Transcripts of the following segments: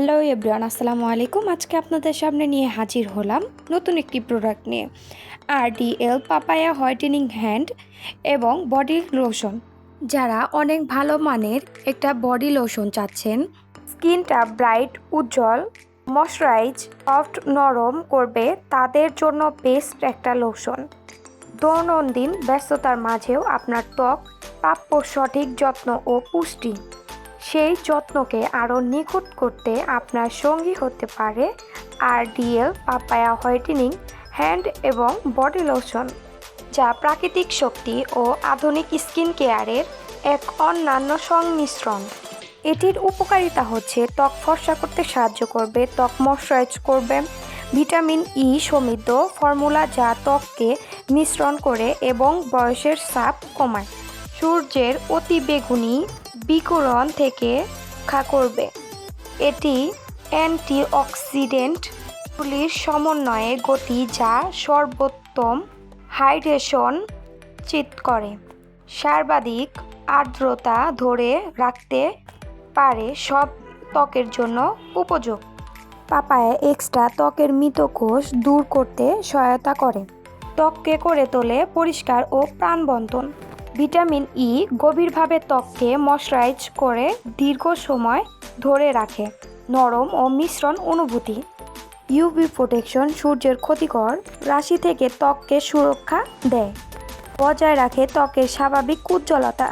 Hello everyone আসসালামু আলাইকুম। আজকে আপনাদের সামনে নিয়ে হাজির হলাম নতুন একটি প্রোডাক্ট নিয়ে। আরডিএল পাপায়া হোয়াইটেনিং হ্যান্ড এবং বডি লোশন যারা অনেক ভালো মানের একটা বডি লোশন চাচ্ছেন, স্কিনটা ব্রাইট উজ্জ্বল ময়শ্চারাইজ সফট নরম করবে, তাদের জন্য বেস্ট একটা লোশন দৈনন্দিন ব্যস্ততার মাঝেও আপনার ত্বক প্রাপ্য সঠিক যত্ন ও পুষ্টি। সেই যত্নকে আরও নিখুঁত করতে আপনার সঙ্গী হতে পারে আর আরডিএল, পাপায়া হোয়াইটেনিং, হ্যান্ড এবং বডি লোশন, যা প্রাকৃতিক শক্তি ও আধুনিক স্কিন কেয়ারের এক অন্যান্য সংমিশ্রণ। এটির উপকারিতা হচ্ছে ত্বক ফর্সা করতে সাহায্য করবে, ত্বক ময়শ্চারাইজ করবে, ভিটামিন ই সমৃদ্ধ ফর্মুলা যা ত্বককে মিশ্রণ করে এবং বয়সের চাপ কমায়। সূর্যের অতি বেগুনি বিকিরণ থেকে রক্ষা করবে। এটি অ্যান্টিঅক্সিডেন্টগুলির সমন্বয়ে গতি যা সর্বোত্তম হাইড্রেশন চিত করে। সর্বাধিক আর্দ্রতা ধরে রাখতে পারে সব ত্বকের জন্য উপযোগ পাপায় এক্সট্রা ত্বকের মৃত কোষ দূর করতে সহায়তা করে। ত্বককে করে তোলে পরিষ্কার ও প্রাণবন্তন ভিটামিন ই গভীরভাবে ত্বককে ময়শ্চারাইজ করে দীর্ঘ সময় ধরে রাখে। নরম ও মিশ্রণ অনুভূতি। ইউভি প্রোটেকশন সূর্যের ক্ষতিকর রাশি থেকে ত্বককে সুরক্ষা দেয়। বজায় রাখে ত্বকের স্বাভাবিক উজ্জ্বলতা।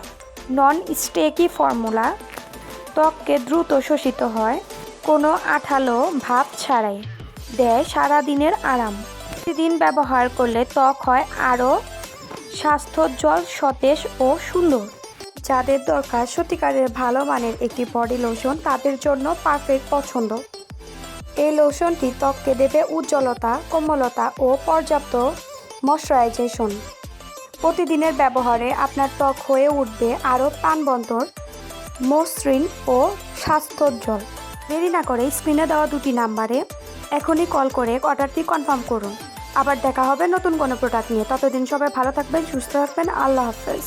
নন স্টেকি ফর্মুলা ত্বককে দ্রুত শোষিত হয়, কোনো আঠালো ভাব ছাড়াই। দেয় সারাদিনের আরাম। প্রতিদিন ব্যবহার করলে ত্বক হয় আরও স্বাস্থ্যোজ্জ্বল সতেজ ও সুন্দর। যাদের দরকার সত্যিকারের ভালো মানের একটি বডি লোশন তাদের জন্য পারফেক্ট পছন্দ। এই লোশনটি ত্বককে দেবে উজ্জ্বলতা, কোমলতা ও পর্যাপ্ত ময়শ্চারাইজেশন প্রতিদিনের ব্যবহারে আপনার ত্বক হয়ে উঠবে আরও প্রাণবন্তর, মসৃণ ও স্বাস্থ্যোজ্জ্বল। দেরি না করে স্ক্রিনে দেওয়া দুটি নাম্বারে এখনই কল করে অর্ডারটি কনফার্ম করুন। আবার দেখা হবে নতুন কোনো প্রোডাক্ট নিয়ে। ততদিন সবাই ভালো থাকবেন, সুস্থ থাকবেন। আল্লাহ হাফেজ।